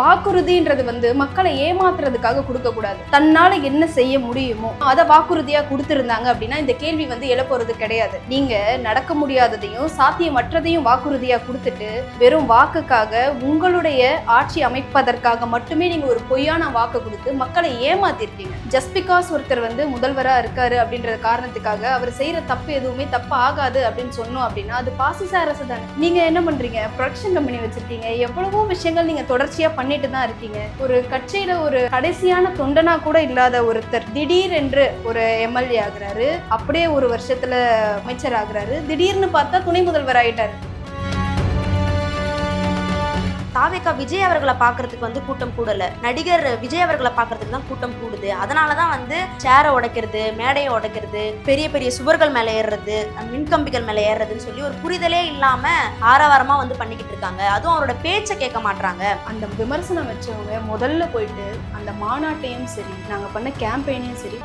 வாக்குறுதின்றது வந்து மக்களை ஏமாத்துறதுக்காக கொடுக்க கூடாது தன்னால என்ன செய்ய முடியுமோ அதை வாக்குறுதியா கொடுத்திருந்தாங்க அப்படின்னா இந்த கேள்வி வந்து எழப்போறது கிடையாது. நீங்க நடக்க முடியாததையும் சாத்தியமற்றதையும் வாக்குறுதியா கொடுத்துட்டு வெறும் வாக்குக்காக உங்களுடைய ஆட்சி அமைப்பதற்காக மட்டுமே நீங்க ஒரு பொய்யான வாக்கு கொடுத்து மக்களை ஏமாத்திருக்கீங்க. ஜஸ்ட் பிகாஸ் ஒருத்தர் வந்து முதல்வரா இருக்காரு அப்படின்ற காரணத்துக்காக அவர் செய்யற தப்பு எதுவுமே தப்பு ஆகாது அப்படின்னு சொன்னோம் அப்படின்னா அது பாசிச அரசு தானே. நீங்க என்ன பண்றீங்க? ப்ரொடக்ஷன் கம்பெனி வச்சிருக்கீங்க. எவ்வளவோ விஷயங்கள் நீங்க தொடர்ச்சியா பண்ணிட்டு தான் இருக்கீங்க. ஒரு கட்சியில ஒரு கடைசியான தொண்டனா கூட இல்லாத ஒருத்தர் திடீர் என்று ஒரு எம்எல்ஏ ஆகுறாரு. அப்படியே ஒரு வருஷத்துல அமைச்சர் ஆகுறாரு. திடீர்னு பார்த்தா துணை முதல்வர் ஆயிட்டாரு. தாவேக்கா விஜய் அவர்களை பார்க்கறதுக்கு வந்து கூட்டம் கூடல. நடிகர் விஜய் அவர்களை பார்க்கறதுக்கு தான் கூட்டம் கூடுது. அதனால தான் வந்து சேரை உடைக்கிறது மேடையை உடைக்கிறது பெரிய பெரிய சுவர்கள் மேலே ஏறுறது மின்கம்பிகள் மேலே ஏறுறதுன்னு சொல்லி ஒரு புரிதலே இல்லாம ஆரவாரமா வந்து பண்ணிக்கிட்டு இருக்காங்க. அதுவும் அவரோட பேச்சை கேட்க மாட்டாங்க அந்த விமர்சனம் வச்சவங்க முதல்ல போயிட்டு அந்த மாநாட்டையும் சரி நாங்க பண்ண கேம்பெயினையும் சரி.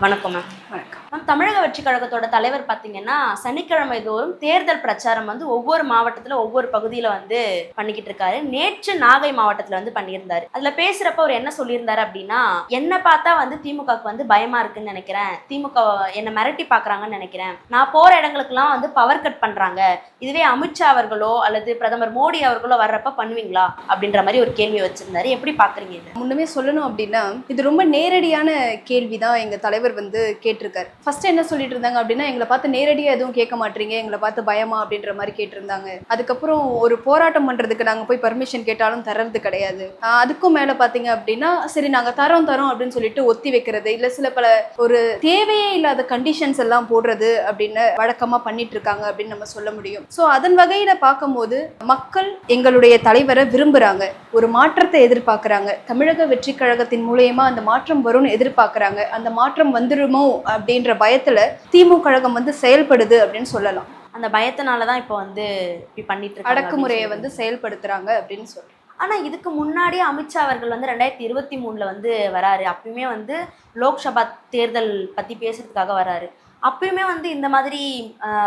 வணக்கம் மேம் வணக்கம். மேம் தமிழக வெற்றி கழகத்தோட தலைவர் பார்த்தீங்கன்னா சனிக்கிழமை தோறும் தேர்தல் பிரச்சாரம் வந்து ஒவ்வொரு மாவட்டத்துல ஒவ்வொரு பகுதியில வந்து பண்ணிக்கிட்டு இருக்காரு. நேற்று நாகை மாவட்டத்துல வந்து பண்ணியிருந்தாரு. அதுல பேசுறப்ப அவர் என்ன சொல்லியிருந்தாரு அப்படின்னா என்ன பார்த்தா வந்து திமுகவுக்கு வந்து பயமா இருக்குன்னு நினைக்கிறேன். திமுக என்ன மிரட்டி பாக்குறாங்கன்னு நினைக்கிறேன். நான் போற இடங்களுக்குலாம் வந்து பவர் கட் பண்றாங்க. இதுவே அமித்ஷா அவர்களோ அல்லது பிரதமர் மோடி அவர்களோ வர்றப்ப பண்ணுவீங்களா? அப்படின்ற மாதிரி ஒரு கேள்வி வச்சிருந்தாரு. எப்படி பாக்குறீங்க இது? முன்னமே சொல்லணும் அப்படின்னா இது ரொம்ப நேரடியான கேள்வி தான் எங்க தலைவர் வந்து கேட்டிருக்காரு. ஃபர்ஸ்ட் என்ன சொல்லிட்டு இருந்தாங்க அப்படின்னா எங்களை பார்த்து நேரடியாக எதுவும் கேட்க மாட்டீங்க எங்களை பார்த்து பயமா அப்படின்ற மாதிரி கேட்டிருந்தாங்க. அதுக்கப்புறம் ஒரு போராட்டம் பண்றதுக்கு நாங்கள் போய் பர்மிஷன் கேட்டாலும் தர்றது கிடையாது. அதுக்கும் மேலே பார்த்தீங்க அப்படின்னா சரி நாங்கள் தரோம் தரோம் அப்படின்னு சொல்லிட்டு ஒத்தி வைக்கிறது இல்லை சில பல ஒரு தேவையே இல்லாத கண்டிஷன்ஸ் எல்லாம் போடுறது அப்படின்னு வழக்கமாக பண்ணிட்டு இருக்காங்க அப்படின்னு நம்ம சொல்ல முடியும். ஸோ அதன் வகையில் பார்க்கும்போது மக்கள் எங்களுடைய தலைவரை விரும்புறாங்க. ஒரு மாற்றத்தை எதிர்பார்க்குறாங்க. தமிழக வெற்றி கழகத்தின் மூலயமா அந்த மாற்றம் வரும்னு எதிர்பார்க்குறாங்க. அந்த மாற்றம் வந்துருமோ அப்படின்ற பயத்துல திமுக கழகம் வந்து செயல்படுது அப்படின்னு சொல்லலாம். அந்த பயத்தினால தான் இப்போ வந்து இப்படி பண்ணிட்டு இருக்காங்க அடக்குமுறையை. வந்து செயல்படுத்துறாங்க அப்படின்னு சொல்லலாம் ஆனா இதுக்கு முன்னாடியே அமித்ஷா அவர்கள் வந்து ரெண்டாயிரத்தி இருபத்தி மூணுல வந்து வராரு. அப்பயுமே வந்து லோக்சபா தேர்தல் பத்தி பேசுறதுக்காக வராரு. அப்பயுமே வந்து இந்த மாதிரி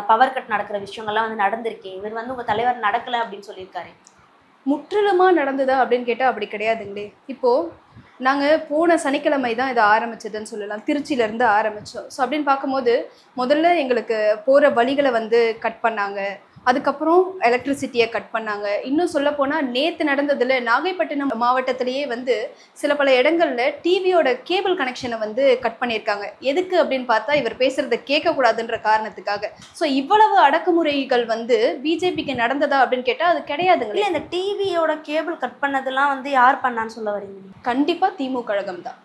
பவர் கட் நடக்கிற விஷயங்கள்லாம் வந்து நடந்திருக்கே. இவர் வந்து உங்க தலைவர் நடக்கல அப்படின்னு சொல்லியிருக்காரு. முற்றிலுமா நடந்ததா அப்படின்னு கேட்டா அப்படி கிடையாதுங்களே. இப்போ நாங்கள் போன சனிக்கிழமை தான் இதை ஆரம்பிச்சதுன்னு சொல்லலாம். திருச்சியிலேருந்து ஆரம்பித்தோம் ஸோ அப்படின்னு பார்க்கும்போது முதல்ல எங்களுக்கு போகிற வழிகளை வந்து கட் பண்ணாங்க. அதுக்கப்புறம் எலக்ட்ரிசிட்டியை கட் பண்ணாங்க. இன்னும் சொல்ல போனா நேத்து நடந்ததுல நாகைப்பட்டினம் மாவட்டத்திலேயே வந்து சில பல இடங்கள்ல டிவியோட கேபிள் கனெக்ஷனை வந்து கட் பண்ணியிருக்காங்க. எதுக்கு அப்படின்னு பார்த்தா இவர் பேசுறத கேட்கக்கூடாதுன்ற காரணத்துக்காக. ஸோ இவ்வளவு அடக்குமுறைகள் வந்து பிஜேபிக்கு நடந்ததா அப்படின்னு கேட்டா அது கிடையாதுங்களே. இல்ல இந்த டிவியோட கேபிள் கட் பண்ணதெல்லாம் வந்து யார் பண்ணான்னு சொல்ல வரீங்க? கண்டிப்பா திமுக கழகம் தான்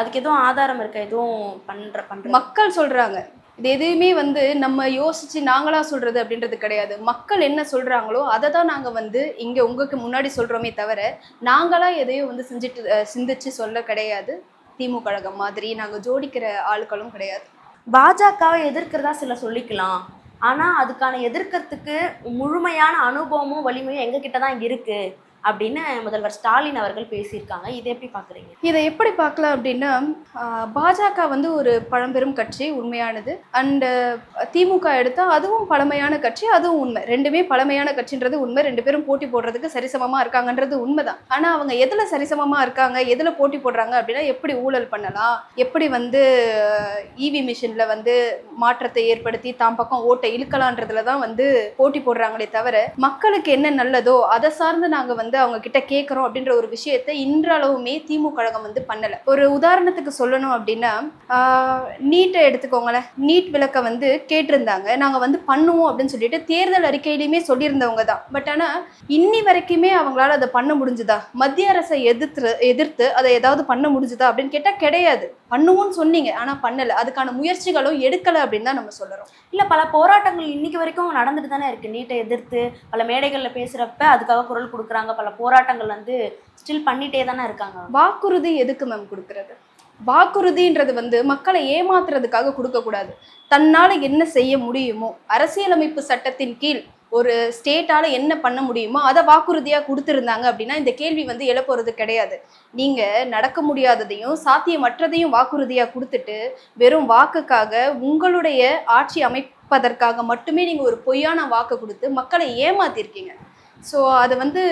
அதுக்கு எதுவும் ஆதாரம் இருக்கா? எதுவும் பண்ற பண்ற மக்கள் சொல்றாங்க. இது எதுவுமே வந்து நம்ம யோசிச்சு நாங்களா சொல்றது அப்படின்றது கிடையாது. மக்கள் என்ன சொல்றாங்களோ அதை தான் நாங்க வந்து இங்க உங்களுக்கு முன்னாடி சொல்றோமே தவிர நாங்களா எதையும் வந்து செஞ்சுட்டு சிந்திச்சு சொல்ல கிடையாது. திமுக கழகம் மாதிரி நாங்க ஜோடிக்கிற ஆட்களும் கிடையாது. பாஜகவை எதிர்க்கிறதா சில சொல்லிக்கலாம். ஆனா அதுக்கான எதிர்க்கிறதுக்கு முழுமையான அனுபவமும் வலிமையும் எங்ககிட்ட தான் இருக்கு. அப்படின்னு முதல்வர் ஸ்டாலின் அவர்கள் பேசியிருக்காங்க. இதை எப்படி பார்க்குறீங்க? இதை எப்படி பார்க்கலாம் அப்படின்னா பாஜக வந்து ஒரு பழம்பெரும் கட்சி உண்மையானது. அண்டு திமுக எடுத்தால் அதுவும் பழமையான கட்சி அதுவும் உண்மை. ரெண்டுமே பழமையான கட்சின்றது உண்மை. ரெண்டு பேரும் போட்டி போடுறதுக்கு சரிசமமாக இருக்காங்கன்றது உண்மைதான். ஆனால் அவங்க எதில் சரிசமமாக இருக்காங்க எதில் போட்டி போடுறாங்க அப்படின்னா எப்படி ஊழல் பண்ணலாம் எப்படி வந்து இவி மிஷினில் வந்து மாற்றத்தை ஏற்படுத்தி தாம் பக்கம் ஓட்டை இழுக்கலான்றதுல தான் வந்து போட்டி போடுறாங்களே தவிர மக்களுக்கு என்ன நல்லதோ அதை சார்ந்து நாங்கள் வந்து அவங்க கிட்ட கேட்குறோம் அப்படின்ற ஒரு விஷயத்தை இன்றளவுமே திமுக கழகம் வந்து பண்ணலை. ஒரு உதாரணத்துக்கு சொல்லணும் அப்படின்னா நீட்டை எடுத்துக்கோங்களேன். நீட் விளக்க வந்து கேட்டிருந்தாங்க. நாங்கள் வந்து பண்ணுவோம் அப்படின்னு சொல்லிட்டு தேர்தல் அறிக்கையிலையுமே சொல்லியிருந்தவங்க தான். பட் ஆனால் இன்னி வரைக்குமே அவங்களால அதை பண்ண முடிஞ்சுதா? மத்திய அரசை எதிர்த்து எதிர்த்து அதை ஏதாவது பண்ண முடிஞ்சுதா அப்படின்னு கேட்டால் கிடையாது. பண்ணுவோம்னு சொன்னீங்க. ஆனால் பண்ணலை. அதுக்கான முயற்சிகளும் எடுக்கலை அப்படின்னு தான் நம்ம சொல்லுறோம் இல்லை பல போராட்டங்கள் இன்னைக்கு வரைக்கும் நடந்துட்டு தானே இருக்கு. நீட்டை எதிர்த்து பல மேடைகளில் பேசுகிறப்ப அதுக்காக குரல் கொடுக்குறாங்க பல போராட்டங்கள் வந்து ஸ்டில் பண்ணிட்டே தானே இருக்காங்க. வாக்குறுதி எதுக்கு மேம் கொடுக்கறது? வாக்குறுதின்றது வந்து மக்களை ஏமாத்துறதுக்காக கொடுக்கக்கூடாது தன்னால் என்ன செய்ய முடியுமோ அரசியலமைப்பு சட்டத்தின் கீழ் ஒரு ஸ்டேட்டால் என்ன பண்ண முடியுமோ அதை வாக்குறுதியாக கொடுத்துருந்தாங்க அப்படின்னா இந்த கேள்வி வந்து எழப்போகிறது கிடையாது. நீங்கள் நடக்க முடியாததையும் சாத்தியமற்றதையும் வாக்குறுதியாக கொடுத்துட்டு வெறும் வாக்குக்காக உங்களுடைய ஆட்சி அமைப்பதற்காக மட்டுமே நீங்கள் ஒரு பொய்யான வாக்கு கொடுத்து மக்களை ஏமாத்திருக்கீங்க. ஸோ அதை வந்து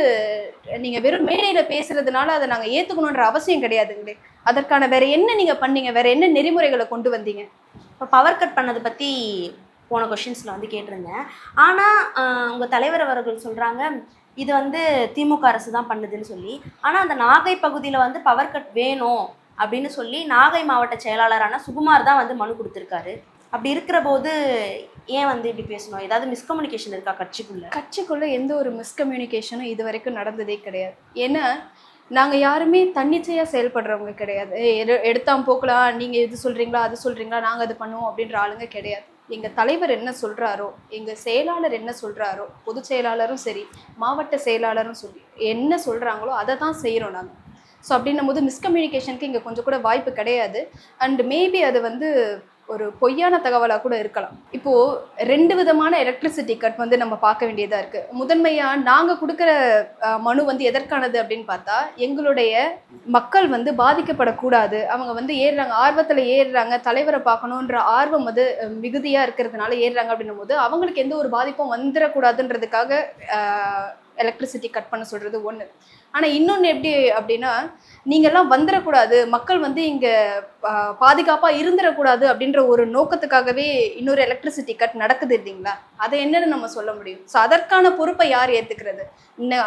நீங்கள் வெறும் மேடையில் பேசுகிறதுனால அதை நாங்கள் ஏற்றுக்கணுன்ற அவசியம் கிடையாதுங்களே. அதற்கான வேற என்ன நீங்கள் பண்ணீங்க? வேற என்ன நெறிமுறைகளை கொண்டு வந்தீங்க? இப்போ பவர் கட் பண்ணதை பற்றி போன கொஷின்ஸில் வந்து கேட்டிருந்தேன். ஆனால் உங்கள் தலைவர் அவர்கள் சொல்கிறாங்க இது வந்து திமுக அரசு தான் பண்ணுதுன்னு சொல்லி. ஆனால் அந்த நாகை பகுதியில் வந்து பவர் கட் வேணும் அப்படின்னு சொல்லி நாகை மாவட்ட செயலாளரான சுகுமார் தான் வந்து மனு கொடுத்துருக்காரு. அப்படி இருக்கிற போது ஏன் வந்து இப்படி பேசணும்? ஏதாவது மிஸ்கம்யூனிகேஷன் இருக்கா கட்சிக்குள்ள? கட்சிக்குள்ள எந்த ஒரு மிஸ்கம்யூனிகேஷனும் இது வரைக்கும் நடந்ததே கிடையாது. ஏன்னா நாங்கள் யாருமே தன்னிச்சையாக செயல்படுறவங்க கிடையாது. எடு- எடுத்தாம் போக்கலாம். நீங்கள் இது சொல்கிறீங்களா அது சொல்கிறீங்களா நாங்கள் அது பண்ணுவோம் அப்படின்ற ஆளுங்க கிடையாது. எங்கள் தலைவர் என்ன சொல்கிறாரோ எங்கள் செயலாளர் என்ன சொல்கிறாரோ பொதுச் செயலாளரும் சரி மாவட்ட செயலாளரும் சொல்லி என்ன சொல்கிறாங்களோ அதை தான் செய்கிறோம் நாங்கள் ஸோ அப்படின்னும் போது மிஸ்கம்யூனிகேஷனுக்கு இங்கே கொஞ்சம் கூட வாய்ப்பு கிடையாது. அண்ட் மேபி அது வந்து ஒரு பொய்யான தகவலாக கூட இருக்கலாம். இப்போ ரெண்டு விதமான எலக்ட்ரிசிட்டி கட் வந்து நம்ம பார்க்க வேண்டியதா இருக்கு. முதன்மையா நாங்க கொடுக்குற மனு வந்து எதற்கானது அப்படின்னு பார்த்தா எங்களுடைய மக்கள் வந்து பாதிக்கப்படக்கூடாது. அவங்க வந்து ஏறுறாங்க ஆர்வத்துல ஏறுறாங்க தலைவரை பார்க்கணுன்ற ஆர்வம் வந்து மிகுதியாக மிகுதியா இருக்கிறதுனால ஏறுறாங்க அப்படின்னும் போது அவங்களுக்கு எந்த ஒரு பாதிப்பும் வந்துடக்கூடாதுன்றதுக்காக எலக்ட்ரிசிட்டி கட் பண்ண சொல்றது ஒன்று ஆனால் இன்னொன்று எப்படி அப்படின்னா நீங்கள்லாம் வந்துடக்கூடாது மக்கள் வந்து இங்கே பாதுகாப்பாக இருந்துடக்கூடாது அப்படின்ற ஒரு நோக்கத்துக்காகவே இன்னொரு எலக்ட்ரிசிட்டி கட் நடக்குது இல்லைங்களா? அதை என்னன்னு நம்ம சொல்ல முடியும். ஸோ அதற்கான பொறுப்பை யார் ஏற்றுக்கிறது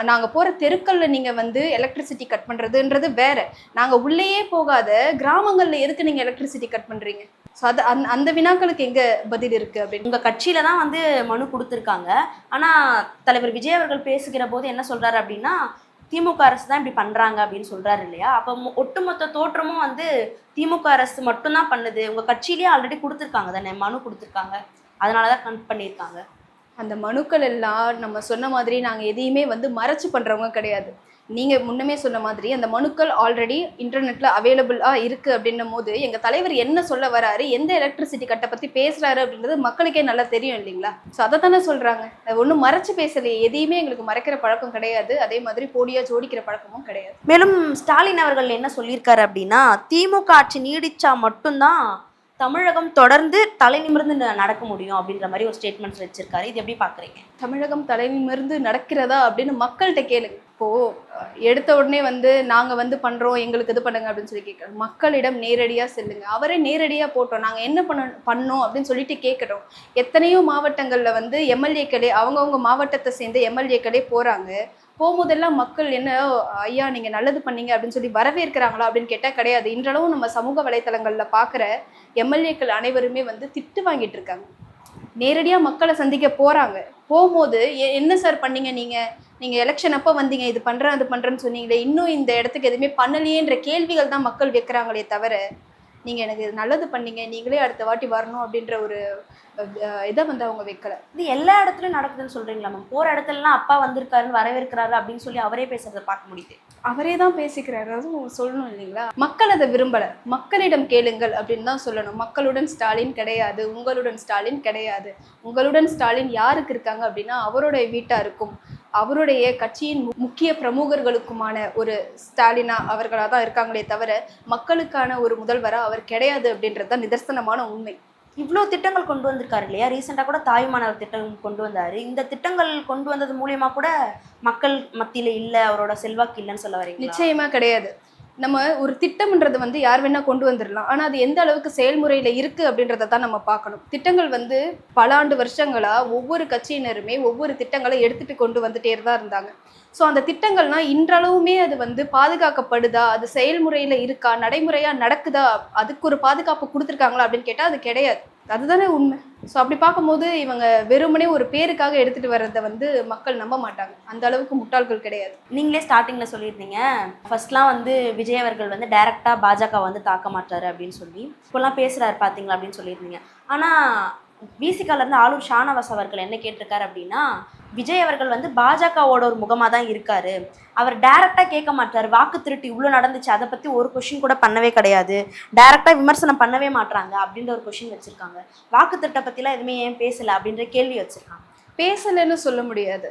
நாங்கள் போகிற தெருக்களில் நீங்கள் வந்து எலக்ட்ரிசிட்டி கட் பண்ணுறதுன்றது வேற. நாங்கள் உள்ளேயே போகாத கிராமங்களில் எதுக்கு நீங்கள் எலக்ட்ரிசிட்டி கட் பண்ணுறீங்க ஸோ அது அந் அந்த வினாக்களுக்கு எங்கே பதில் இருக்குது அப்படின்னு? உங்கள் கட்சியில் தான் வந்து மனு கொடுத்துருக்காங்க. ஆனால் தலைவர் விஜய் அவர்கள் பேசுகிற போது என்ன சொல்கிறாரு அப்படின்னா திமுக அரசு தான் இப்படி பண்ணுறாங்க அப்படின்னு சொல்கிறாரு இல்லையா? அப்போ ஒட்டுமொத்த தோற்றமும் வந்து திமுக அரசு மட்டும்தான் பண்ணுது. உங்கள் கட்சியிலேயே ஆல்ரெடி கொடுத்துருக்காங்க தானே மனு கொடுத்துருக்காங்க. அதனால தான் கன் பண்ணியிருக்காங்க. அந்த மனுக்கள் எல்லாம் நம்ம சொன்ன மாதிரி நாங்கள் எதையுமே வந்து மறைச்சு பண்ணுறவங்க கிடையாது. நீங்கள் முன்னமே சொன்ன மாதிரி அந்த மனுக்கள் ஆல்ரெடி இன்டர்நெட்டில் அவைலபிளாக இருக்குது அப்படின்னும் போது எங்கள் தலைவர் என்ன சொல்ல வராரு? எந்த எலக்ட்ரிசிட்டி கட்டை பற்றி பேசுகிறாரு அப்படின்றது மக்களுக்கே நல்லா தெரியும் இல்லைங்களா? ஸோ அதை தானே சொல்கிறாங்க ஒன்றும் மறைச்சு பேசலையே. எதையுமே எங்களுக்கு மறைக்கிற பழக்கம் கிடையாது. அதே மாதிரி போடியாக ஜோடிக்கிற பழக்கமும் கிடையாது. மேலும் ஸ்டாலின் அவர்கள் என்ன சொல்லியிருக்காரு அப்படின்னா திமுக ஆட்சி நீடிச்சா மட்டும்தான் தமிழகம் தொடர்ந்து தலை நிமிர்ந்து ந- நடக்க முடியும் அப்படின்ற மாதிரி ஒரு ஸ்டேட்மெண்ட்ஸ் வச்சிருக்காரு. இது எப்படி பாக்குறீங்க? தமிழகம் தலைநிமிர்ந்து நடக்கிறதா அப்படின்னு மக்கள்கிட்ட கேளுங்க இப்போ எடுத்த உடனே வந்து நாங்க வந்து பண்றோம் எங்களுக்கு இது பண்ணுங்க அப்படின்னு சொல்லி கேட்கறோம் மக்களிடம் நேரடியா செல்லுங்க. அவரே நேரடியா போட்டோம். நாங்க என்ன பண்ண பண்ணோம் அப்படின்னு சொல்லிட்டு கேட்கறோம் எத்தனையோ மாவட்டங்கள்ல வந்து எம்எல்ஏக்களே அவங்கவுங்க மாவட்டத்தை சேர்ந்த எம்எல்ஏக்களே போறாங்க. போகும்போதெல்லாம் மக்கள் என்ன ஐயா நீங்கள் நல்லது பண்ணீங்க அப்படின்னு சொல்லி வரவேற்கிறாங்களா அப்படின்னு கேட்டால் கிடையாது. இன்றளவும் நம்ம சமூக வலைத்தளங்களில் பார்க்குற எம்எல்ஏக்கள் அனைவருமே வந்து திட்டு வாங்கிட்டு இருக்காங்க. நேரடியாக மக்களை சந்திக்க போகிறாங்க போகும்போது என்ன சார் பண்ணீங்க நீங்கள் நீங்கள் எலெக்ஷன் அப்போ வந்தீங்க இது பண்ணுறேன் அது பண்ணுறேன்னு சொன்னீங்களே இன்னும் இந்த இடத்துக்கு எதுவுமே பண்ணலையேன்ற கேள்விகள் தான் மக்கள் வைக்கிறாங்களே தவிர நீங்க எனக்கு நல்லது பண்ணீங்க நீங்களே அடுத்த வாட்டி வரணும் அப்படின்ற ஒரு இதை வந்து அவங்க வைக்கல. இது எல்லா இடத்துலயும் நடக்குதுன்னு சொல்றீங்களா மேம் போற இடத்துலலாம் அப்பா வந்திருக்காருன்னு வரவேற்கிறாரு அப்படின்னு சொல்லி அவரே பேசுறத பார்க்க முடியுது. அவரே தான் பேசிக்கிறாரு. அதுவும் சொல்லணும் இல்லைங்களா? மக்கள் அதை விரும்பல. மக்களிடம் கேளுங்கள் அப்படின்னு தான் சொல்லணும். மக்களுடன் ஸ்டாலின் கிடையாது உங்களுடன் ஸ்டாலின் கிடையாது. உங்களுடன் ஸ்டாலின் யாருக்கு இருக்காங்க அப்படின்னா அவருடைய வீட்டாருக்கும் அவருடைய கட்சியின் முக்கிய பிரமுகர்களுக்குமான ஒரு ஸ்டாலினா அவர்களாக தான் இருக்காங்களே தவிர மக்களுக்கான ஒரு முதல்வரா அவர் கிடையாது அப்படின்றது தான் நிதர்சனமான உண்மை. இவ்வளோ திட்டங்கள் கொண்டு வந்திருக்காரு இல்லையா? ரீசெண்டாக கூட தாய்மானவர் திட்டம் கொண்டு வந்தாரு. இந்த திட்டங்கள் கொண்டு வந்தது மூலியமா கூட மக்கள் மத்தியில இல்ல அவரோட செல்வாக்கு இல்லைன்னு சொல்ல வரீங்க நிச்சயமா கிடையாது. நம்ம ஒரு திட்டம்ன்றது வந்து யார் வேணால் கொண்டு வந்துடலாம் ஆனால் அது எந்த அளவுக்கு செயல்முறையில் இருக்குது அப்படின்றத தான் நம்ம பார்க்கணும். திட்டங்கள் வந்து பல ஆண்டு வருஷங்களாக ஒவ்வொரு கட்சியினருமே ஒவ்வொரு திட்டங்களை எடுத்துகிட்டு கொண்டு வந்துட்டே தான் இருந்தாங்க. ஸோ அந்த திட்டங்கள்லாம் இன்றளவுமே அது வந்து பாதுகாக்கப்படுதா? அது செயல்முறையில் இருக்கா? நடைமுறையாக நடக்குதா? அதுக்கு ஒரு பாதுகாப்பு கொடுத்துருக்காங்களா அப்படின்னு கேட்டால் அது கிடையாது. அதுதானே உண்மை. ஸோ அப்படி பார்க்கும்போது இவங்க வெறுமனே ஒரு பேருக்காக எடுத்துகிட்டு வர்றதை வந்து மக்கள் நம்ப மாட்டாங்க. அந்த அளவுக்கு முட்டாள்கள் கிடையாது. நீங்களே ஸ்டார்டிங்கில் சொல்லியிருந்தீங்க. ஃபர்ஸ்ட்லாம் வந்து விஜய் அவர்கள் வந்து டைரெக்டாக பாஜக வந்து தாக்க மாட்டார் அப்படின்னு சொல்லி. இப்போல்லாம் பேசுகிறாரு பார்த்தீங்களா அப்படின்னு சொல்லியிருந்தீங்க. ஆனால் விசிகாலேருந்து இருந்து ஷானவாஸ் அவர்கள் என்ன கேட்டிருக்காரு அப்படின்னா விஜய் அவர்கள் வந்து பாஜகவோட ஒரு முகமா தான் இருக்காரு. அவர் டைரெக்டாக கேட்க மாட்டாரு. வாக்கு திருட்டு இவ்வளோ நடந்துச்சு. அதை பற்றி ஒரு கொஷின் கூட பண்ணவே கிடையாது. டைரெக்டாக விமர்சனம் பண்ணவே மாட்றாங்க அப்படின்ற ஒரு கொஷின் வச்சிருக்காங்க. வாக்கு திருட்டை பற்றிலாம் எதுவுமே ஏன் பேசல அப்படின்ற கேள்வி வச்சிருக்காங்க. பேசலைன்னு சொல்ல முடியாது.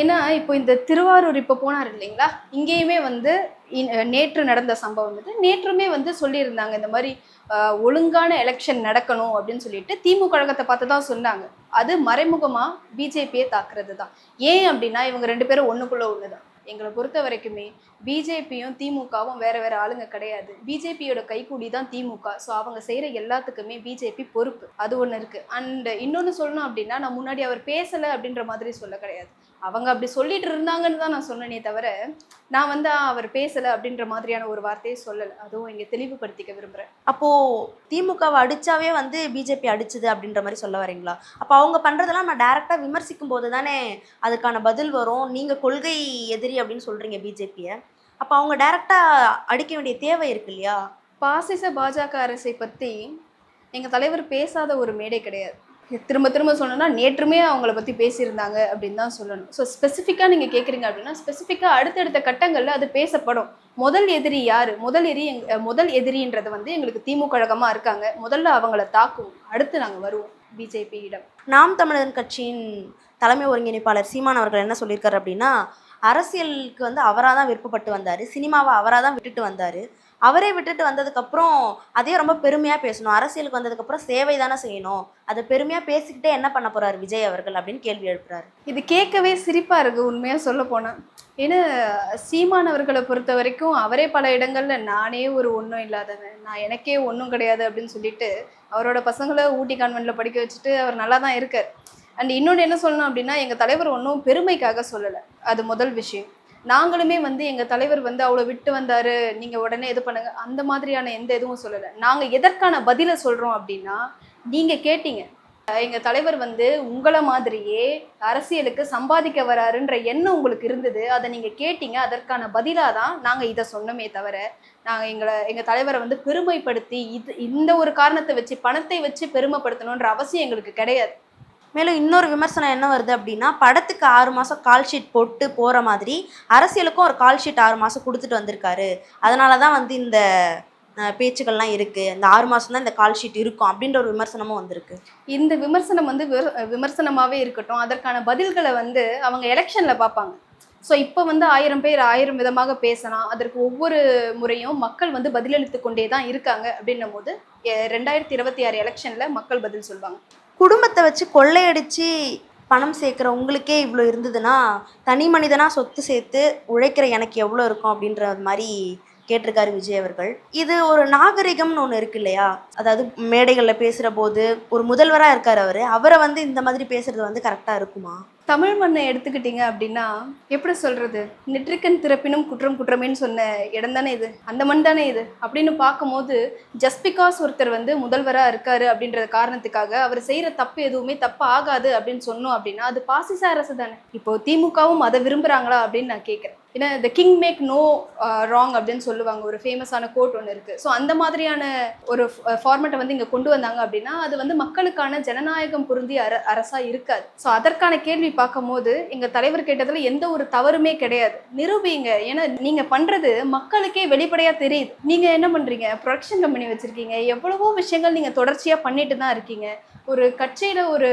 ஏன்னா இப்போ இந்த திருவாரூர் இப்போ போனார் இல்லைங்களா? இங்கேயுமே வந்து நேற்று நடந்த சம்பவம் வந்து நேற்றுமே வந்து சொல்லியிருந்தாங்க இந்த மாதிரி ஒழுங்கான எலெக்ஷன் நடக்கணும் அப்படின்னு சொல்லிட்டு திமுக கழகத்தை பார்த்து தான் சொன்னாங்க. அது மறைமுகமாக பிஜேபியை தாக்குறது தான் ஏன் அப்படின்னா இவங்க ரெண்டு பேரும் ஒன்றுக்குள்ளே ஒன்று தான் எங்களை பொறுத்த வரைக்குமே பிஜேபியும் திமுகவும் வேற வேற ஆளுங்க கிடையாது. பிஜேபியோட கைக்கூடி தான் திமுக. ஸோ அவங்க செய்கிற எல்லாத்துக்குமே பிஜேபி பொறுப்பு. அது ஒன்று இருக்குது அண்ட் இன்னொன்று சொல்லணும் அப்படின்னா நான் முன்னாடி அவர் பேசலை அப்படின்ற மாதிரி சொல்ல கிடையாது. அவங்க அப்படி சொல்லிட்டு இருந்தாங்கன்னு தான் நான் சொன்னேனே தவிர நான் வந்து "ஆ, அவர் பேசலை அப்படின்ற மாதிரியான ஒரு வார்த்தையை சொல்லலை. அதுவும் இங்கே தெளிவுபடுத்திக்க விரும்புகிறேன் அப்போ திமுகவை அடிச்சாவே வந்து பிஜேபி அடிச்சுது அப்படின்ற மாதிரி சொல்ல வரீங்களா? அப்போ அவங்க பண்றதெல்லாம் நான் டைரக்டா விமர்சிக்கும் போது தானே அதுக்கான பதில் வரும். நீங்க கொள்கை எதிரி அப்படின்னு சொல்றீங்க பிஜேபியை. அப்போ அவங்க டைரக்டா அடிக்க வேண்டிய தேவை இருக்கு இல்லையா? பாசிச பாஜக அரசை பற்றி எங்கள் தலைவர் பேசாத ஒரு மேடை கிடையாது. திரும்ப திரும்ப சொல்லணும்னா நேற்றுமே அவங்கள பற்றி பேசியிருந்தாங்க அப்படின்னு தான் சொல்லணும். ஸோ ஸ்பெசிஃபிக்காக நீங்கள் கேட்குறீங்க அப்படின்னா ஸ்பெசிஃபிக்காக அடுத்தடுத்த கட்டங்களில் அது பேசப்படும். முதல் எதிரி யார்? முதல் எதிரி எங் முதல் எதிரின்றது வந்து எங்களுக்கு திமுக கழகமாக இருக்காங்க. முதல்ல அவங்கள தாக்குவோம். அடுத்து நாங்கள் வருவோம் பிஜேபியிடம். நாம் தமிழன் கட்சியின் தலைமை ஒருங்கிணைப்பாளர் சீமான் அவர்கள் என்ன சொல்லியிருக்காரு அப்படின்னா அரசியலுக்கு வந்து அவராக தான் விருப்பப்பட்டு வந்தார். சினிமாவை அவராக தான் விட்டுட்டு வந்தார். அவரே விட்டுட்டு வந்ததுக்கப்புறம் அதே ரொம்ப பெருமையாக பேசணும். அரசியலுக்கு வந்ததுக்கப்புறம் சேவை தானே செய்யணும். அதை பெருமையாக பேசிக்கிட்டே என்ன பண்ண போகிறார் விஜய் அவர்கள் அப்படின்னு கேள்வி எழுப்புறாரு. இது கேட்கவே சிரிப்பாக இருக்குது உண்மையாக சொல்ல போனால் ஏன்னா சீமான் அவர்களை பொறுத்த வரைக்கும் அவரே பல இடங்களில் நானே ஒரு ஒன்றும் இல்லாதவன். நான் எனக்கே ஒன்றும் கிடையாது அப்படின்னு சொல்லிட்டு அவரோட பசங்களை ஊட்டி கான்வென்ட்டில் படிக்க வச்சுட்டு அவர் நல்லா தான் இருக்கார். அண்ட் இன்னொன்று என்ன சொல்லணும் அப்படின்னா எங்கள் தலைவர் ஒன்றும் பெருமைக்காக சொல்லலை. அது முதல் விஷயம். நாங்களுமே வந்து எங்கள் தலைவர் வந்து அவ்வளோ விட்டு வந்தார் நீங்கள் உடனே இது பண்ணுங்க. அந்த மாதிரியான எந்த இதுவும் சொல்லலை. நாங்கள் எதற்கான பதிலை சொல்கிறோம் அப்படின்னா நீங்கள் கேட்டீங்க. எங்கள் தலைவர் வந்து உங்களை மாதிரியே அரசியலுக்கு சம்பாதிக்க வராருன்ற எண்ணம் உங்களுக்கு இருந்தது. அதை நீங்கள் கேட்டீங்க. அதற்கான பதிலாக தான் நாங்கள் இதை சொன்னோமே தவிர நாங்கள் எங்களை எங்கள் தலைவரை வந்து பெருமைப்படுத்தி இது இந்த ஒரு காரணத்தை வச்சு பணத்தை வச்சு பெருமைப்படுத்தணுன்ற அவசியம் எங்களுக்கு கிடையாது. மேலும் இன்னொரு விமர்சனம் என்ன வருது அப்படின்னா படத்துக்கு ஆறு மாதம் கால் ஷீட் போட்டு போகிற மாதிரி அரசியலுக்கும் ஒரு கால் ஷீட் ஆறு மாதம் கொடுத்துட்டு வந்திருக்காரு. அதனால தான் வந்து இந்த பேச்சுக்கள்லாம் இருக்குது இந்த ஆறு மாதம் தான் இந்த கால் ஷீட் இருக்கும் அப்படின்ற ஒரு விமர்சனமும் வந்திருக்கு. இந்த விமர்சனம் வந்து விமர்சனமாகவே இருக்கட்டும். அதற்கான பதில்களை வந்து அவங்க எலெக்ஷனில் பார்ப்பாங்க. ஸோ இப்போ வந்து ஆயிரம் பேர் ஆயிரம் விதமாக பேசலாம். அதற்கு ஒவ்வொரு முறையும் மக்கள் வந்து பதிலளித்து கொண்டே தான் இருக்காங்க அப்படின்னும் போது ரெண்டாயிரத்தி இருபத்தி ஆறு எலெக்ஷனில் மக்கள் பதில் சொல்லுவாங்க குடும்பத்தை வச்சு கொள்ளையடித்து பணம் சேர்க்குற உங்களுக்கே இவ்வளோ இருந்ததுன்னா தனி மனிதனாக சொத்து சேர்த்து உழைக்கிற எனக்கு எவ்வளோ இருக்கும் அப்படின்ற மாதிரி கேட்டிருக்காரு விஜய் அவர்கள். இது ஒரு நாகரிகம்னு ஒன்று இருக்கு இல்லையா? அதாவது மேடைகளில் பேசுகிற போது ஒரு முதல்வராக இருக்கார் அவர். அவரை வந்து இந்த மாதிரி பேசுறது வந்து கரெக்டாக இருக்குமா? தமிழ் மண்ணை எடுத்துக்கிட்டீங்க அப்படின்னா எப்படி சொல்றது? நெற்றிக்கன் திறப்பினும் குற்றம் குற்றமேன்னு சொன்ன இடம் தானே இது? அந்த மண் தானே இது? அப்படின்னு பார்க்கும்போது ஜஸ்ட் பிகாஸ் ஒருத்தர் வந்து முதல்வராக இருக்காரு அப்படின்ற காரணத்துக்காக அவர் செய்கிற தப்பு எதுவுமே தப்பு ஆகாது அப்படின்னு சொன்னோம் அப்படின்னா அது பாசிச அரசு தானே? இப்போ திமுகவும் அதை விரும்புகிறாங்களா அப்படின்னு நான் கேட்குறேன் ஏன்னா the king make no wrong அப்படின்னு சொல்லுவாங்க. ஒரு ஃபேமஸான கோட் ஒன்று இருக்குது ஸோ அந்த மாதிரியான ஒரு uh, ஃபார்மேட்டை வந்து இங்கே கொண்டு வந்தாங்க அப்படின்னா அது வந்து மக்களுக்கான ஜனநாயகம் பொருந்திய அர அரசாக இருக்காது. ஸோ அதற்கான கேள்வி பார்க்கும்போது எங்கள் தலைவர் கேட்டதில் எந்த ஒரு தவறுமே கிடையாது. நிரூபிங்க. ஏன்னா நீங்கள் பண்ணுறது மக்களுக்கே வெளிப்படையாக தெரியுது. நீங்கள் என்ன பண்ணுறீங்க ப்ரொடக்ஷன் கம்பெனி வச்சுருக்கீங்க. எவ்வளவோ விஷயங்கள் நீங்கள் தொடர்ச்சியாக பண்ணிட்டு தான் இருக்கீங்க. ஒரு கட்சியில் ஒரு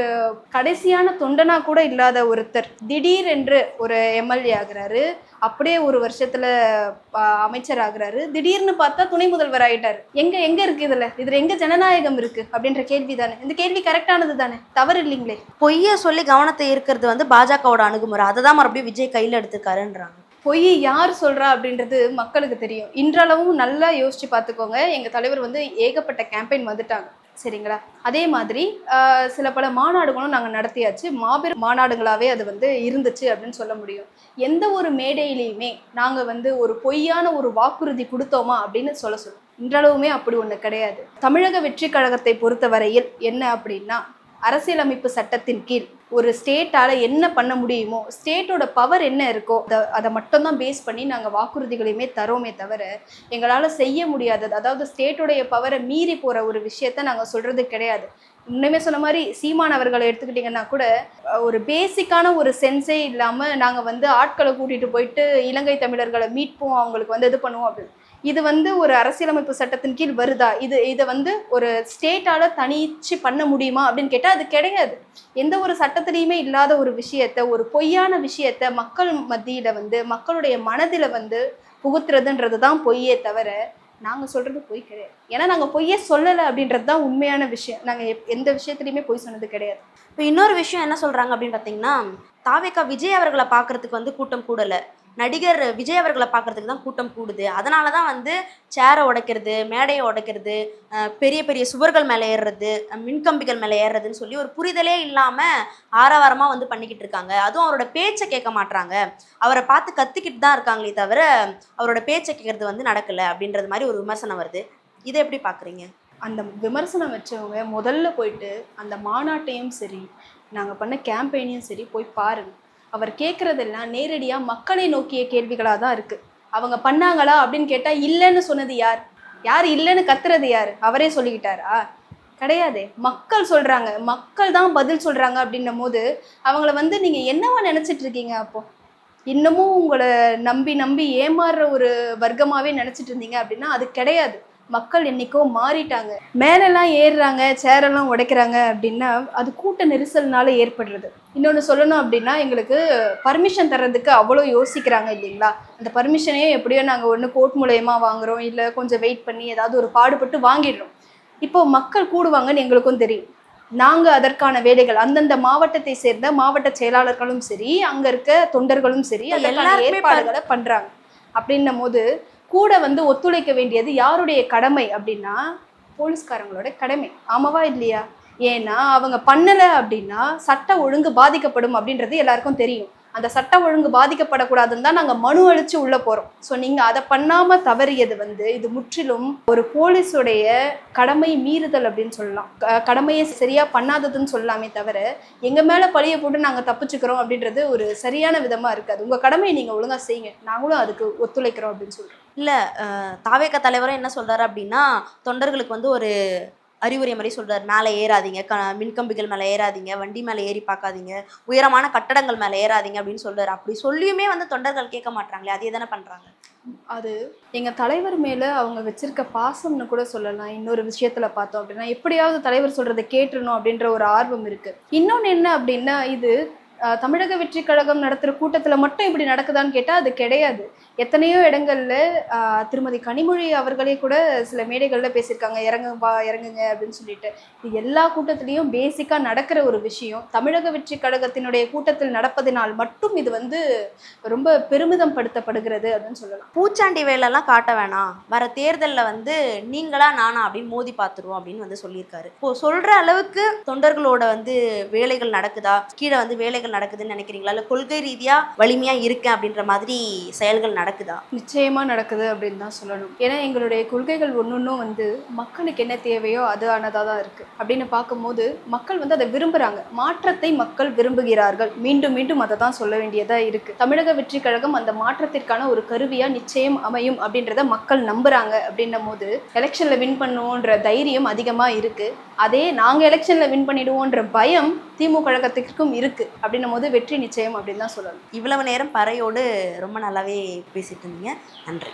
கடைசியான தொண்டனா கூட இல்லாத ஒருத்தர் திடீர் என்று ஒரு எம்எல்ஏ ஆகிறாரு. அப்படியே ஒரு வருஷத்துல அமைச்சர் ஆகுறாரு திடீர்னு பார்த்தா துணை முதல்வர் ஆயிட்டாரு. எங்க எங்க இருக்கு இதுல? இதுல எங்க ஜனநாயகம் இருக்கு? அப்படின்ற கேள்வி தானே இந்த கேள்வி கரெக்டானது தானே? தவறு இல்லைங்களே. பொய்யை சொல்லி கவனத்தை ஈர்க்கிறது வந்து பாஜகவோட அணுகுமுறை. அதை தான் மறுபடியும் விஜய் கையில் எடுத்துக்காருன்றாங்க. பொய் யார் சொல்றா அப்படின்றது மக்களுக்கு தெரியும். இன்றளவும் நல்லா யோசிச்சு பார்த்துக்கோங்க. எங்க தலைவர் வந்து ஏகப்பட்ட கேம்பெயின் வந்துட்டாங்க சரிங்களா? அதே மாதிரி சில பல மாநாடுகளும் நாங்கள் நடத்தியாச்சு. மாபெரும் மாநாடுகளாகவே அது வந்து இருந்துச்சு அப்படின்னு சொல்ல முடியும். எந்த ஒரு மேடையிலையுமே நாங்கள் வந்து ஒரு பொய்யான ஒரு வாக்குறுதி கொடுத்தோமா அப்படின்னு சொல்ல சொல்லுவோம். இன்றளவுமே அப்படி ஒன்று கிடையாது. தமிழக வெற்றி கழகத்தை பொறுத்த வரையில் என்ன அப்படின்னா அரசியலமைப்பு சட்டத்தின் கீழ் ஒரு ஸ்டேட்டால என்ன பண்ண முடியுமோ ஸ்டேட்டோட பவர் என்ன இருக்கோ அதை அதை மட்டும்தான் பேஸ் பண்ணி நாங்கள் வாக்குறுதிகளையுமே தரோமே தவிர எங்களால் செய்ய முடியாதது அதாவது ஸ்டேட்டோடைய பவரை மீறி போகிற ஒரு விஷயத்த நாங்கள் சொல்கிறது கிடையாது. இன்னுமே சொன்ன மாதிரி சீமான் அவர்களை எடுத்துக்கிட்டிங்கன்னா கூட ஒரு பேசிக்கான ஒரு சென்ஸே இல்லாமல் நாங்கள் வந்து ஆட்களை கூட்டிகிட்டு போயிட்டு இலங்கை தமிழர்களை மீட்போம் அவங்களுக்கு வந்து இது பண்ணுவோம் அப்படின்னு. இது வந்து ஒரு அரசியலமைப்பு சட்டத்தின் கீழ் வருதா? இது இதை வந்து ஒரு ஸ்டேட்டால தனிச்சு பண்ண முடியுமா அப்படின்னு கேட்டால் அது கிடையாது. எந்த ஒரு சட்டத்திலையுமே இல்லாத ஒரு விஷயத்த ஒரு பொய்யான விஷயத்த மக்கள் மத்தியில வந்து மக்களுடைய மனதில வந்து புகுத்துறதுன்றது தான் பொய்யே தவிர நாங்கள் சொல்றது பொய் கிடையாது. ஏன்னா நாங்கள் பொய்யே சொல்லலை அப்படின்றது தான் உண்மையான விஷயம். நாங்கள் எப்- எந்த விஷயத்துலையுமே பொய் சொன்னது கிடையாது. இப்போ இன்னொரு விஷயம் என்ன சொல்றாங்க அப்படின்னு பார்த்தீங்கன்னா தாவேக்கா விஜய் அவர்களை பார்க்கறதுக்கு வந்து கூட்டம் கூடலை. நடிகர் விஜய் அவர்களை பார்க்கறதுக்கு தான் கூட்டம் கூடுது. அதனால தான் வந்து சேரை உடைக்கிறது மேடையை உடைக்கிறது பெரிய பெரிய சுவர்கள் மேலே ஏறுறது மின்கம்பிகள் மேலே ஏறுறதுன்னு சொல்லி ஒரு புரிதலே இல்லாமல் ஆரவாரமாக வந்து பண்ணிக்கிட்டு இருக்காங்க. அதுவும் அவரோட பேச்சை கேட்க மாட்டாங்க அவரை பார்த்து கத்திக்கிட்டு தான் இருக்காங்களே தவிர அவரோட பேச்சை கேட்கறது வந்து நடக்கலை அப்படின்றது மாதிரி ஒரு விமர்சனம் வருது. இதை எப்படி பார்க்குறீங்க? அந்த விமர்சனம் வச்சவங்க முதல்ல போயிட்டு அந்த மாநாட்டையும் சரி நாங்கள் பண்ண கேம்பெயினையும் சரி போய் பாருங்க. அவர் கேட்குறதெல்லாம் நேரடியாக மக்களை நோக்கிய கேள்விகளாக தான் இருக்குது அவங்க பண்ணாங்களா அப்படின்னு கேட்டால் இல்லைன்னு சொன்னது யார்? யார் இல்லைன்னு கத்துறது யார்? அவரே சொல்லிக்கிட்டாரா? கிடையாது. மக்கள் சொல்கிறாங்க மக்கள் தான் பதில் சொல்கிறாங்க அப்படின்னும் போது அவங்கள வந்து நீங்கள் என்னவா நினச்சிட்டு இருக்கீங்க அப்போது இன்னமும் உங்களை நம்பி நம்பி ஏமாறுற ஒரு வர்க்கமாகவே நினச்சிட்டு இருந்தீங்க அப்படின்னா அது கிடையாது. மக்கள் என்னைக்கோ மாறிட்டாங்க. மேலெல்லாம் ஏறுறாங்க சேரெல்லாம் உடைக்கிறாங்க அப்படின்னா அது கூட்ட நெரிசல்னால ஏற்படுறது. இன்னொன்று சொல்லணும் அப்படின்னா எங்களுக்கு பர்மிஷன் தர்றதுக்கு அவ்வளோ யோசிக்கிறாங்க இல்லைங்களா? அந்த பர்மிஷனையே எப்படியோ நாங்கள் ஒன்று கோர்ட் மூலயமா வாங்குறோம் இல்லை கொஞ்சம் வெயிட் பண்ணி ஏதாவது ஒரு பாடுபட்டு வாங்கிடுறோம். இப்போ மக்கள் கூடுவாங்கன்னு எங்களுக்கும் தெரியும். நாங்கள் அதற்கான வேலைகள் அந்தந்த மாவட்டத்தை சேர்ந்த மாவட்ட செயலாளர்களும் சரி அங்கே இருக்க தொண்டர்களும் சரி அதற்கான ஏற்பாடுகளை பண்ணுறாங்க அப்படின்னும் போது கூட வந்து ஒத்துழைக்க வேண்டியது யாருடைய கடமை அப்படின்னா போலீஸ்காரங்களோட கடமை. ஆமாவா இல்லையா? ஏன்னா அவங்க பண்ணலை அப்படின்னா சட்ட ஒழுங்கு பாதிக்கப்படும் அப்படின்றது எல்லாருக்கும் தெரியும். அந்த சட்ட ஒழுங்கு பாதிக்கப்படக்கூடாதுன்னு தான் நாங்கள் மனு அழித்து உள்ளே போகிறோம் ஸோ நீங்கள் அதை பண்ணாமல் தவறியது வந்து இது முற்றிலும் ஒரு போலீஸுடைய கடமை மீறுதல் அப்படின்னு சொல்லலாம். க- கடமையை சரியாக பண்ணாததுன்னு சொல்லலாமே தவிர எங்கள் மேலே பழிய போட்டு நாங்கள் தப்பிச்சுக்கிறோம் அப்படின்றது ஒரு சரியான விதமாக இருக்காது. உங்கள் கடமையை நீங்கள் ஒழுங்காக செய்யுங்க. நாங்களும் அதுக்கு ஒத்துழைக்கிறோம் அப்படின்னு சொல்கிறோம் இல்லை தாவேக்க தலைவரும் என்ன சொல்கிறார் அப்படின்னா தொண்டர்களுக்கு வந்து ஒரு அறிவுரை மாதிரி சொல்றாரு. மேலே ஏறாதீங்க. க மின்கம்பிகள் மேலே ஏறாதீங்க. வண்டி மேலே ஏறி பார்க்காதீங்க. உயரமான கட்டடங்கள் மேலே ஏறாதீங்க அப்படின்னு சொல்றாரு. அப்படி சொல்லியுமே வந்து தொண்டர்கள் கேட்க மாட்டாங்களே அதே தானே பண்றாங்க? அது எங்கள் தலைவர் மேலே அவங்க வச்சிருக்க பாசம்னு கூட சொல்லலாம். இன்னொரு விஷயத்தில் பார்த்தோம் அப்படின்னா எப்படியாவது தலைவர் சொல்கிறத கேட்டுறணும் அப்படின்ற ஒரு ஆர்வம் இருக்குது இன்னொன்று என்ன அப்படின்னா இது தமிழக வெற்றி கழகம் நடத்துகிற கூட்டத்தில் மட்டும் இப்படி நடக்குதான்னு கேட்டால் அது கிடையாது. எத்தனையோ இடங்களில் திருமதி கனிமொழி அவர்களே கூட சில மேடைகளில் பேசியிருக்காங்க. இறங்குப்பா இறங்குங்க அப்படின்னு சொல்லிட்டு. இது எல்லா கூட்டத்திலையும் பேசிக்காக நடக்கிற ஒரு விஷயம். தமிழக வெற்றி கழகத்தினுடைய கூட்டத்தில் நடப்பதினால் மட்டும் இது வந்து ரொம்ப பெருமிதம் படுத்தப்படுகிறது அப்படின்னு சொல்லலாம். பூச்சாண்டி வேலைலாம் காட்ட வேணாம். வர தேர்தலில் வந்து நீங்களா நானா அப்படின்னு மோதி பார்த்துருவோம் அப்படின்னு வந்து சொல்லியிருக்காரு. இப்போ சொல்கிற அளவுக்கு தொண்டர்களோட வந்து வேலைகள் நடக்குதா? கீழே வந்து வேலைகள் நடக்குதுன்னு நினைக்கிறீங்களா? இல்லை கொள்கை ரீதியாக வலிமையா இருக்கேன் அப்படின்ற மாதிரி செயல்கள் நடக்குதா? நிச்சயமா நடக்குது அப்படின்னு தான் சொல்லணும். ஏன்னா எங்களுடைய கொள்கைகள் ஒன்னொன்றும் வந்து மக்களுக்கு என்ன தேவையோ அது ஆனதாக தான் இருக்கு. அப்படின்னு பார்க்கும்போது மக்கள் வந்து அதை விரும்புறாங்க. மாற்றத்தை மக்கள் விரும்புகிறார்கள். மீண்டும் மீண்டும் அதை தான் சொல்ல வேண்டியதாக இருக்கு. தமிழக வெற்றி கழகம் அந்த மாற்றத்திற்கான ஒரு கருவியாக நிச்சயம் அமையும் அப்படின்றத மக்கள் நம்புகிறாங்க அப்படின்னும் போது எலெக்ஷன்ல வின் பண்ணுவோன்ற தைரியம் அதிகமாக இருக்கு. அதே நாங்கள் எலெக்ஷனில் வின் பண்ணிடுவோன்ற பயம் திமுக கழகத்திற்கும் இருக்கு. அப்படின்னும் போது வெற்றி நிச்சயம் அப்படின்னு தான் சொல்லணும். இவ்வளவு நேரம் பறையோடு ரொம்ப நல்லாவே பேசிட்டு இருந்தீங்க. நன்றி.